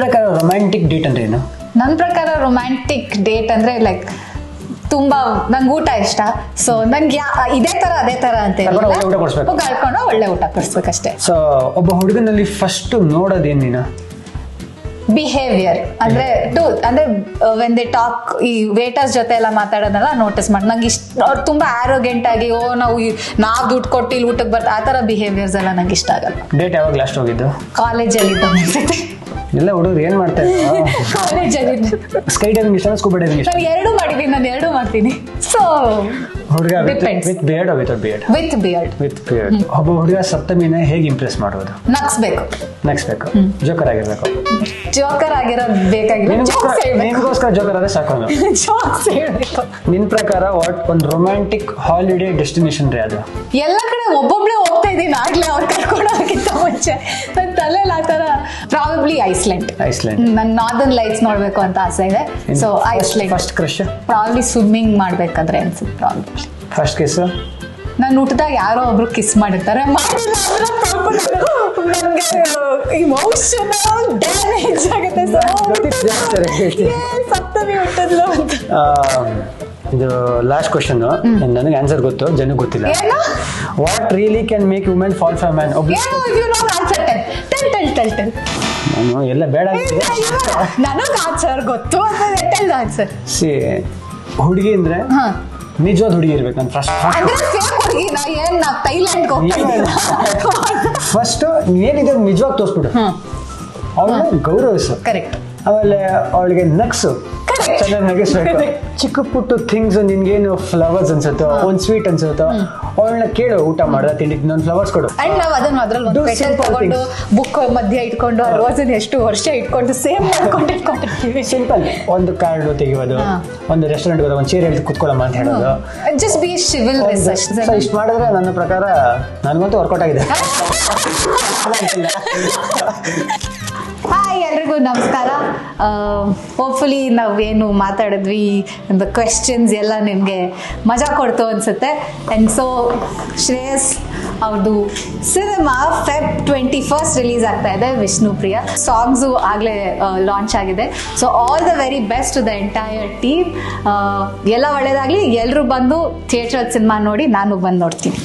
ಪ್ರಕಾರ romantic date ಅಂದ್ರೆ ಏನು? ನನ್ನ ಪ್ರಕಾರ ರೊಮ್ಯಾಂಟಿಕ್ ಡೇಟ್ ಅಂದ್ರೆ ಲೈಕ್ ತುಂಬಾ ನಂಗೆ ಊಟ ಇಷ್ಟ. ಸೊ ನಂಗೆ ಯಾ ಇದೇ ತರ ಅದೇ ತರ ಅಂತ ಊಟ ಕೊಡಿಸ್ಬೇಕು. ಕಳ್ಕೊಂಡು ಒಳ್ಳೆ ಊಟ ಕೊಡಿಸ್ಬೇಕಷ್ಟೇ ಸೊ ಒಬ್ಬ ಹುಡುಗನಲ್ಲಿ ಫಸ್ಟ್ ನೋಡೋದೇನು ನೀನು? ಬಿಹೇವಿಯರ್ ಅಂದ್ರೆ ಟು ಅಂದ್ರೆ ವೆನ್ ದೇ ಟಾಕ್ ಈ ವೇಟರ್ಸ್ ಜೊತೆ ಎಲ್ಲ ಮಾತಾಡೋದೆಲ್ಲ ನೋಟಿಸ್ ಮಾಡಿ ನಂಗೆ ಇಷ್ಟ ಅವ್ರು ತುಂಬಾ ಆರೋಗ್ಯಂಟ್ ಆಗಿ ಓ ನಾವು ನಾವ್ ದುಡ್ಡು ಕೊಟ್ಟು ಇಲ್ಲಿ ಊಟಕ್ಕೆ ಬರ್ತಾ ಆ ತರ ಬಿಹೇವಿಯರ್ಸ್ ಎಲ್ಲ ನಂಗೆ ಇಷ್ಟ ಆಗಲ್ಲ. ಡೇಟ್ ಯಾವಾಗ ಲಾಸ್ಟ್ ಹೋಗಿದ್ದು? ಕಾಲೇಜಲ್ಲಿ ಇದ್ದ ಎಲ್ಲ ಹುಡುಗರು ಏನ್ ಮಾಡ್ತಾ ಕಾಲೇಜಲ್ಲಿ ಸ್ಕೈ ಡೈವಿಂಗ್ ಇಷ್ಟ ಸ್ಕೂಬಾ ಡೈವಿಂಗ್ ಇಷ್ಟ? ನಾನು ಎರಡು ಮಾಡಿದೀನಿ ನಾನು ಎರಡು ಮಾಡ್ತೀನಿ. ಸೊ ಹುಡುಗ. With beard with beard with beard with beard ಒಬ್ಬ ಹುಡುಗ ಸಪ್ತಮಿನ ಹೇಗೆ ಇಂಪ್ರೆಸ್ ಮಾಡೋದು ನಕ್ಸ್ಬೇಕು ನಕ್ಸ್ಬೇಕು ಜೋಕರ್ ಆಗಿರ್ಬೇಕು. ಜೋಕರ್ ಆಗಿರೋದು ಬೇಕಾಗಿಲ್ಲ. ಹೇಳ್ಬೇಕು. ಜೋಕರ್ ಆದ್ರೆ ಸಾಕು. ಜೋಕ್ಸ್ ಹೇಳ್ಬೇಕು. ನಿನ್ ಪ್ರಕಾರ ವಾಟ್ ಒಂದು ರೊಮ್ಯಾಂಟಿಕ್ ಹಾಲಿಡೇ ಡೆಸ್ಟಿನೇಷನ್ ರೀ ಅದು? ಎಲ್ಲ ಕಡೆ ಒಬ್ಬೊಬ್ಳೆ ಹೋಗ್ತಾ ಇದ್ದೀನಿ. ಆಗ್ಲೇ ಅವ್ರು ಕರ್ಕೊಂಡು ಹೋಗಿದ್ದ ಮುಂಚೆ. ನನ್ನ ತಲೆಯಲ್ಲಿ ಆ ಥರ ಪ್ರಾಬಬ್ಲಿ ಐಸ್ಲೆಂಡ್ ಐಸ್ಲೆಂಡ್ ನನ್ನ ನಾರ್ದನ್ ಲೈಟ್ಸ್ ನೋಡಬೇಕು ಅಂತ ಆಸೆ ಇದೆ. So Iceland first crush probably swimming ಮಾಡ್ಬೇಕಂದ್ರೆ ಅನ್ಸುತ್ತೆ ಪ್ರಾಬ್ಲಿ ಫಸ್ಟ್ ಕಿಸ್ ನಾನು ಊಟದಾಗ ಯಾರೋ ಒಬ್ರು ಕಿಸ್ ಮಾಡಿರ್ತಾರೆ. ಡ್ಯಾಮೇಜ್ ಆಗುತ್ತೆ. ಸಪ್ತಮಿ ಹುಟ್ಟಿದ್ಲು ಅಂತ. ಇದು ಲಾಸ್ಟ್ ಕ್ವಶನ್ ನನಗೆ ಆನ್ಸರ್ ಗೊತ್ತು ಜನಕ್ಕೆ ಗೊತ್ತಿಲ್ಲ. What really can make women fall for man ಎಲ್ಲ ಬೇಡ ನನಗೆ ಆನ್ಸರ್ ಗೊತ್ತು ಅಂತ ಆನ್ಸರ್ ಸಿ ಹುಡುಗಿ ಅಂದ್ರೆ ನಿಜವಾದ ಹುಡುಗಿ ಇರ್ಬೇಕು ನಾನು ಫಸ್ಟ್ ಫಸ್ಟ್ ಏನಿದೆ ನಿಜವಾಗಿ ತೋರಿಸ್ಬಿಡು. ಅವಳನ್ನ ಗೌರವಿಸು ಕರೆಕ್ಟ್ ಆಮೇಲೆ ಅವಳಿಗೆ ನಗ್ಸು Correct. ಚೆನ್ನಾಗಿ ನಗಿಸ್ಬೇಕು. ಚಿಕ್ಕ ಪುಟ್ಟ ಥಿಂಗ್ಸ್ ನಿನ್ಗೇನು ಫ್ಲವರ್ಸ್ ಅನ್ಸುತ್ತೋ ಒಂದು ಸ್ವೀಟ್ ಅನ್ಸುತ್ತೋ ಅವಳನ್ನ ಕೇಳು ಊಟ ಮಾಡ್ದ ತಿಂಡಿ ಒಂದು ಫ್ಲವರ್ಸ್ ಕೊಡು. ಅಂಡ್ ನಾವು ಅದನ್ನ ಅದ್ರಲ್ಲಿ ಒಂದು ಪೆಟಲ್ ತಗೊಂಡು ಬುಕ್ ಮಧ್ಯ ಇಟ್ಕೊಂಡು ರೋಸನ್ ಎಷ್ಟು ವರ್ಷ ಇಟ್ಕೊಂಡು ಸೇಮ್ ಮಾಡ್ಕೊಂಡು ಇಟ್ಕೊಂಡಿರ್ತೀವಿ. ಸಿಂಪಲ್ ಒಂದು ಕಾರ್ಡ್ ತೆಗಿಯೋದು ಒಂದು ರೆಸ್ಟೋರೆಂಟ್ ಹೋದ ಒಂದು ಚೇರ್ ಎಳ್ದು ಕುತ್ಕೊಳ್ಳಮ್ಮ ಅಂತ ಹೇಳೋದು. ಜಸ್ಟ್ ಬಿ ಸಿವಿಲ್ ಇಷ್ಟು ಮಾಡಿದ್ರೆ ನನ್ನ ಪ್ರಕಾರ ನನಗಂತೂ ವರ್ಕೌಟ್ ಆಗಿದೆ. ಹಾಯ್ ಎಲ್ರಿಗೂ ನಮಸ್ಕಾರ. ಹೋಪ್ಫುಲಿ ನಾವೇನು ಮಾತಾಡಿದ್ವಿ ದ ಕ್ವೆಶ್ಚನ್ಸ್ ಎಲ್ಲ ನಿಮಗೆ ಮಜಾ ಕೊಡ್ತು ಅನಿಸುತ್ತೆ. ಆ್ಯಂಡ್ ಸೊ ಶ್ರೇಯಸ್ ಅವ್ರದ್ದು cinema Feb twenty first release ಆಗ್ತಾ ಇದೆ, ವಿಷ್ಣು ಪ್ರಿಯ. ಸಾಂಗ್ಸು ಆಗಲೇ ಲಾಂಚ್ ಆಗಿದೆ. So all the very best to the entire team ಎಲ್ಲ ಒಳ್ಳೆಯದಾಗಲಿ ಎಲ್ಲರೂ ಬಂದು ಥಿಯೇಟ್ರಲ್ಲಿ ಸಿನಿಮಾ ನೋಡಿ, ನಾನು ಬಂದು ನೋಡ್ತೀನಿ.